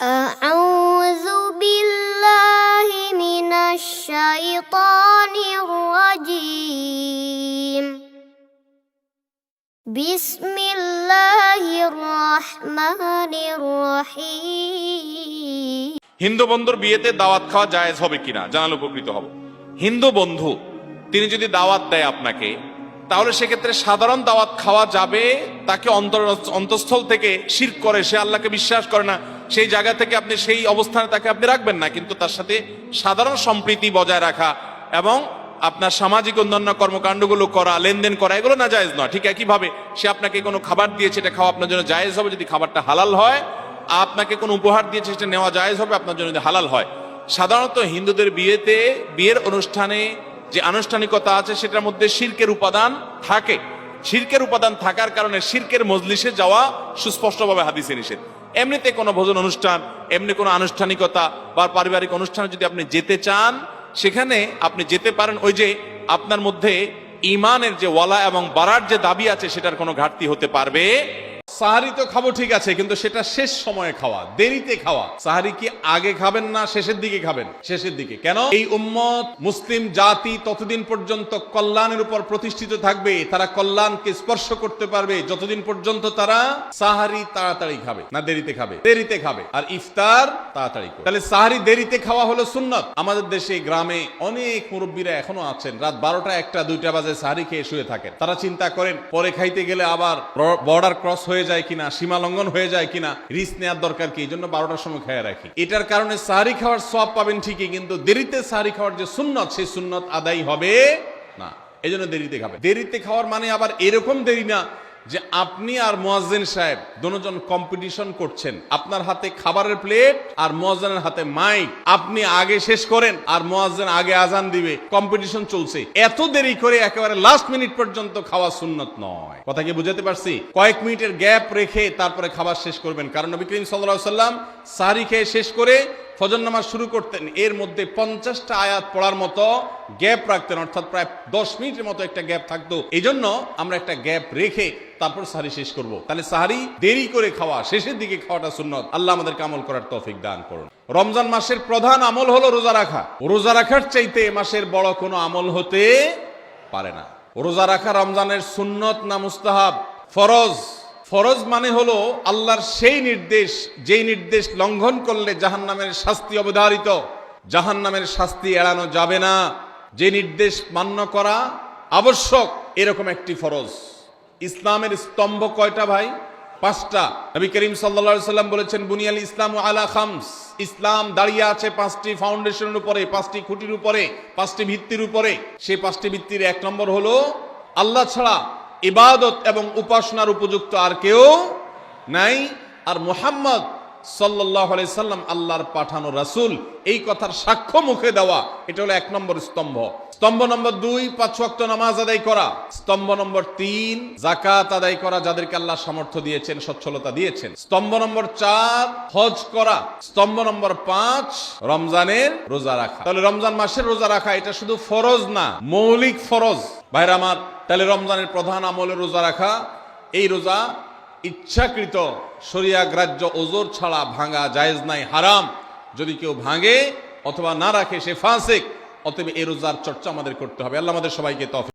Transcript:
أعوذ بالله من الشيطان الرجيم بسم الله الرحمن الرحيم হিন্দু বন্ধুর বিয়েতে দাওয়াত খাওয়া জায়েজ হবে কিনা জানালে উপকৃত হব হিন্দু বন্ধু তিনি যদি দাওয়াত দেয় আপনাকে তাহলে সেক্ষেত্রে সাধারণ দাওয়াত খাওয়া যাবে, তাকে অন্তর অন্তঃস্থল থেকে শির করে, সে আল্লাহকে বিশ্বাস করে না। সেই জায়গা থেকে আপনি সেই অবস্থানে তাকে আপনি রাখবেন না, কিন্তু তার সাথে সাধারণ সম্প্রীতি বজায় রাখা এবং আপনার সামাজিক অন্যান্য কর্মকাণ্ডগুলো করা, লেনদেন করা, এগুলো না জায়েজ নয়। ঠিক একইভাবে সে আপনাকে কোনো খাবার দিয়েছে, এটা খাওয়া আপনার জন্য জায়েজ হবে। যদি খাবারটা হালাল হয়, আপনাকে কোনো উপহার দিয়েছে, সেটা নেওয়া জায়েজ হবে, আপনার জন্য যদি হালাল হয়। সাধারণত হিন্দুদের বিয়েতে, বিয়ের অনুষ্ঠানে যে আনুষ্ঠানিকতা আছে সেটার মধ্যে শির্কের উপাদান থাকে। শির্কের উপাদান থাকার কারণে শির্কের মজলিসে যাওয়া সুস্পষ্টভাবে হাদিসে নিষেধ। এমনিতে কোনো ভোজন অনুষ্ঠান, এমনি কোনো আনুষ্ঠানিকতা বা পারিবারিক অনুষ্ঠানে যদি আপনি যেতে চান, সেখানে আপনি যেতে পারেন ওই যে আপনার মধ্যে ইমানের যে ওয়ালা এবং বাড়ার যে দাবি আছে সেটার কোনো ঘাটতি হতে পারবে সাহারি তো খাব, ঠিক আছে, কিন্তু সেটা শেষ সময়ে খাওয়া, দেরিতে খাওয়া। সাহারি কি আগে খাবেন না শেষের দিকে খাবেন? শেষের দিকে। কেন? এই উম্মত মুসলিম জাতি ততদিন পর্যন্ত কল্যাণের উপর প্রতিষ্ঠিত থাকবে, তারা কল্যাণকে স্পর্শ করতে পারবে, যতদিন পর্যন্ত তারা সাহারি তাড়াতাড়ি খাবে, না দেরিতে খাবে দেরিতে খাবে। আর ইফতার তাড়াতাড়ি করবে। তাহলে সাহারি দেরিতে খাওয়া হলো সুন্নত। আমাদের দেশে, গ্রামে অনেক মুরব্বীরা এখনও আছেন, রাত বারোটা একটা, দুইটা বাজে সাহারি খেয়ে শুয়ে থাকেন। তারা চিন্তা করেন, পরে খাইতে গেলে আবার বর্ডার ক্রস হয়ে যায় কিনা, সীমা লঙ্ঘন হয়ে যায় কিনা, রিস্ক নেওয়ার দরকার কি? এই জন্য বারোটার সময় খেয়ে রাখি। এটার কারণে সাহারি খাওয়ার সব পাবেন ঠিকই, কিন্তু দেরিতে সাহারি খাওয়ার যে সুন্নত, সেই সুন্নত আদায় হবে না। এই জন্য দেরিতে খাবে দেরিতে খাওয়ার মানে আবার এরকম দেরি না যে আপনি আর মোয়াজ্জেন সাহেব দুজন কম্পিটিশন করছেন। আপনার হাতে খাবারের প্লেট আর মোয়াজ্জেনের হাতে মাইক আপনি আগে শেষ করেন আর মোয়াজ্জেন আগে আজান দিবে। কম্পিটিশন চলছে। এত দেরি করে একেবারে লাস্ট মিনিট পর্যন্ত খাওয়া সুন্নত নয়। কথা কি বুঝাতে পারছি? কয়েক মিনিটের গ্যাপ রেখে তারপরে খাবার শেষ করবেন। কারণ নবী করিম সাল্লাল্লাহু সাল্লাম সারি খেয়ে শেষ করে ফজর নামাজ শুরু করতেন। এর মধ্যে পঞ্চাশটা আয়াত পড়ার মতো গ্যাপ রাখতেন, অর্থাৎ প্রায় দশ মিনিটের মতো একটা গ্যাপ থাকতো। এই জন্য আমরা একটা গ্যাপ রেখে তারপর সাহারি শেষ করব। তাহলে সাহারি দেরি করে খাওয়া, শেষের দিকে খাওয়াটা সুন্নত। আল্লাহ আমাদের আমল করার তৌফিক দান করুন। রমজান মাসের প্রধান আমল হলো রোজা রাখা। রোজা রাখার চাইতে মাসের বড় কোনো আমল হতে পারে না। রোজা রাখা রমজানের সুন্নত না মুস্তাহাব? ফরজ। ফরজ মানে হলো আল্লাহর সেই নির্দেশ, যেই নির্দেশ লঙ্ঘন করলে জাহান্নামের শাস্তি অবধারিত। জাহান্নামের শাস্তি এড়ানো যাবে না। যে নির্দেশ মান্য করা আবশ্যক, এরকম একটি ফরজ। ইসলামের স্তম্ভ কয়টা ভাই? পাঁচটা। নবী করিম সাল্লা সাল্লাম বলেছেন, বুনিয়াল ইসলাম আলা খামস। ইসলাম দাঁড়িয়ে আছে পাঁচটি ফাউন্ডেশনের উপরে, পাঁচটি খুঁটির উপরে, পাঁচটি ভিত্তির উপরে। সেই পাঁচটি ভিত্তির এক নম্বর হলো, আল্লাহ ছাড়া ইবাদত এবং উপাসনার উপযুক্ত আর কেউ নাই। আর মুহাম্মদ সাল্লাম আল্লাহর পাঠানো রাসুল, এই কথার সাক্ষ্য মুখে দেওয়া, এটা হলো এক নম্বর স্তম্ভ। স্তম্ভ নম্বর দুই, পাঁচ ওয়াক্ত নামাজ আদায় করা। স্তম্ভ নম্বর তিন জাকাত আদায় করা, যাদেরকে আল্লাহ সামর্থ্য দিয়েছেন, সচ্ছলতা দিয়েছেন। স্তম্ভ নম্বর চার, হজ করা। স্তম্ভ নম্বর পাঁচ, রমজানের রোজা রাখা। তাহলে রমজান মাসের রোজা রাখা, এটা শুধু ফরজ না, মৌলিক ফরজ। ভাইরা আমার তাহলে রমজানের প্রধান আমলে রোজা রাখা, এই রোজা ইচ্ছাকৃত সরিয়া গ্রাহ্য ওজোর ছাড়া ভাঙা জায়েজ নাই, হারাম। যদি কেউ ভাঙে অথবা না রাখে, সে ফাঁসেক, অতএব এই রোজার চর্চা আমাদের করতে হবে। আল্লাহ আমাদের সবাইকে তফ